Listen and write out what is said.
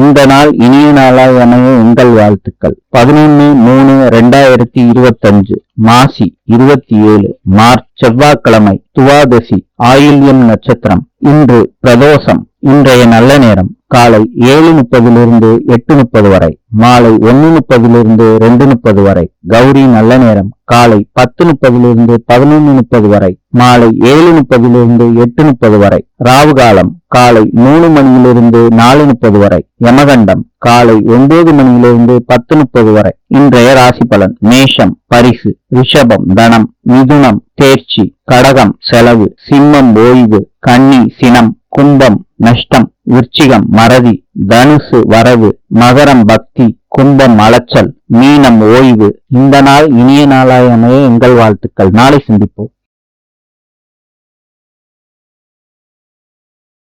இந்த நாள் இனிய நாளாய் அமைய உங்கள் வாழ்த்துக்கள். பதினொன்னு மூணு ரெண்டாயிரத்தி இருபத்தஞ்சு மாசி இருபத்தி ஏழு மார்ச் செவ்வாய்க்கிழமை துவாதசி ஆயில்யம் நட்சத்திரம். இன்று பிரதோஷம் இன்றைய நல்ல நேரம். காலை ஏழு முப்பதிலிருந்து எட்டு முப்பது வரை மாலை ஒன்னு முப்பதிலிருந்து ரெண்டு முப்பது வரை கௌரி நல்ல நேரம் காலை பத்து முப்பதிலிருந்து பதினொன்னு முப்பது வரை மாலை ஏழு முப்பதிலிருந்து எட்டு முப்பது வரை ராவு காலம் காலை மூணு மணியிலிருந்து நாலு முப்பது வரை யமகண்டம் காலை ஒன்பது மணியிலிருந்து பத்து முப்பது வரை. இன்றைய ராசி பலன் மேஷம் பரிசு ரிஷபம் தனம் மிதுனம் தேர்ச்சி கடகம் செலவு சிம்மம் ஓய்வு கன்னி சினம் கும்பம் நஷ்டம் விருச்சிகம் மறதி தனுசு வரவு மகரம் பக்தி கும்பம் அலைச்சல் மீனம் ஓய்வு. இந்த நாள் இனிய நாளாய் எங்கள் வாழ்த்துக்கள். நாளை சந்திப்போம்.